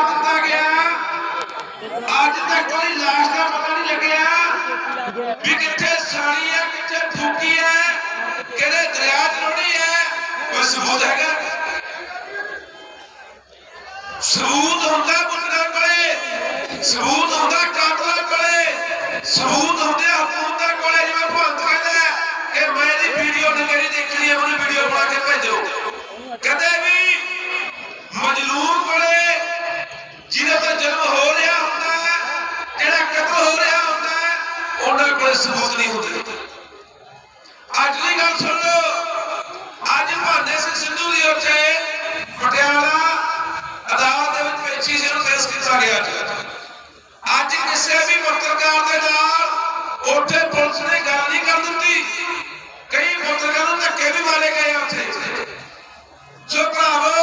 ਦਿੱਤਾ ਗਿਆ ਅੱਜ ਤੱਕ ਕੋਈ ਲਾਸ਼ ਦਾ ਪਤਾ ਨਹੀਂ ਲੱਗਿਆ ਵੀ ਕਿੱਥੇ ਸਾਲੀ ਹੈ ਕਿੱਥੇ ਫੂਕੀ ਹੈ ਕਿਹੜੇ ਦਰਿਆ 'ਚ ਰੋੜੀ ਹੈ ਕੋਈ ਸਬੂਤ ਹੈਗਾ ਸਬੂਤ ਹੁੰਦਾ ਪੁੱਤਰਾਂ ਕੋਲੇ ਸਬੂਤ ਹੁੰਦਾ ਕਾਤਲਾਂ ਕੋਲੇ ਹੈ ਸਬੂਤ ਨਹੀਂ ਹੁੰਦੇ। ਅੱਜ ਦੀ ਗੱਲ ਸੁਣ ਲਓ। ਅੱਜ ਭਾਨੇ ਸਿੰਘ ਸਿੱਧੂ ਦੀ ਉੱਤੇ ਪਟਿਆਲਾ ਅਦਾਲਤ ਦੇ ਵਿੱਚ ਪੇਸ਼ੀ ਸੀ, ਉਹਨੂੰ ਪੇਸ਼ ਕੀਤਾ ਗਿਆ ਅੱਜ। ਕਿਸੇ ਵੀ ਪੱਤਰਕਾਰ ਦੇ ਨਾਲ ਉੱਥੇ ਪੁਲਿਸ ਨੇ ਗੱਲ ਨਹੀਂ ਕਰ ਦਿੱਤੀ। ਕਈ ਪੱਤਰਕਾਰਾਂ ਨੂੰ ਧੱਕੇ ਵੀ ਮਾਰੇ ਗਏ ਆ ਉੱਥੇ। ਸੋ ਭਰਾਵੋ,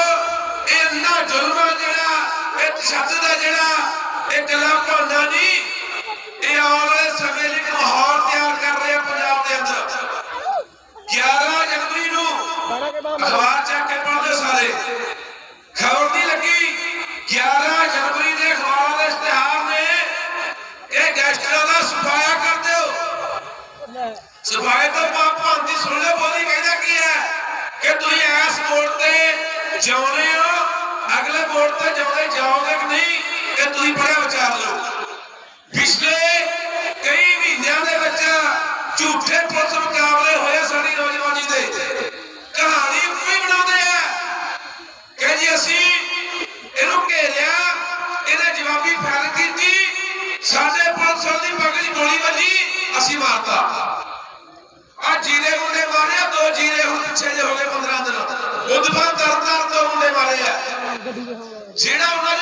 ਇੰਨਾ ਜ਼ੁਲਮ ਜਿਹੜਾ, ਇਹ ਤਸ਼ੱਦਦ ਆ ਜਿਹੜਾ, ਇਹ ਗੱਲਾਂ ਭਾਂਡਾ ਨਹੀਂ। ਇਹ ਆਉਣ ਵਾਲੇ ਸਮੇਂ ਲਈ ਇੱਕ ਮਾਹੌਲ ਤਿਆਰ ਕਰ ਰਹੇ ਆ ਪੰਜਾਬ ਦੇ ਅੰਦਰ 11 ਜਨਵਰੀ ਨੂੰ ਅਖਬਾਰ ਚੱਕ ਕੇ ਪੜ੍ਹਦੇ ਸਾਰੇ। ਖਬਰ ਨਹੀਂ ਲੱਗੀ। 11 ਜਨਵਰੀ ਦੇ ਅਖਬਾਰਾਂ ਦੇ ਇਸ਼ਤਿਹਾਰ ਨੇ। ਇਹ ਗੈਸਟਰਾਂ ਦਾ ਸਫਾਇਆ ਕਰ ਦਿਓ। ਸਫ਼ਾਈ ਤੋਂ ਬਾਅਦ ਭਾਂਤੀ ਸੁਣ ਲੈ ਬੋਲੀ ਕਹਿੰਦਾ ਕੀ ਹੈ? ਕਿ ਤੁਸੀਂ ਇਸ ਮੋੜ ਤੇ ਜਿਉਂਦੇ ਹੋ। ਅਗਲੇ ਮੋੜ ਤੇ ਜਿਉਂਦੇ ਜਾਓਗੇ ਕਿ ਨਹੀਂ? ਕਿ ਅਸੀਂ ਇਹਨੂੰ ਘੇਰਿਆ, ਇਹਨੇ ਜਵਾਬੀ ਫੈਲ ਕੀਤੀ। ਸਾਡੇ ਪੁਲਿਸ ਵਾਲੇ ਦੀ ਪਗੜੀ ਗੋਲੀ ਵੱਜੀ, ਅਸੀਂ ਮਾਰਤਾ। ਆ ਜੀਰੇ ਮੁੰਡੇ ਮਾਰਿਆ, ਦੋ ਜੀਰੇ ਹੁਣ ਪਿੱਛੇ ਜੇ ਹੋ ਗਏ 15 ਦਿਨ। ਉਦੋਂ ਬਾਅਦ ਦਰਦਾਰ ਦੋ ਮੁੰਡੇ ਮਾਰੇ ਆ। ਜਿਹੜਾ ਉਹਨਾਂ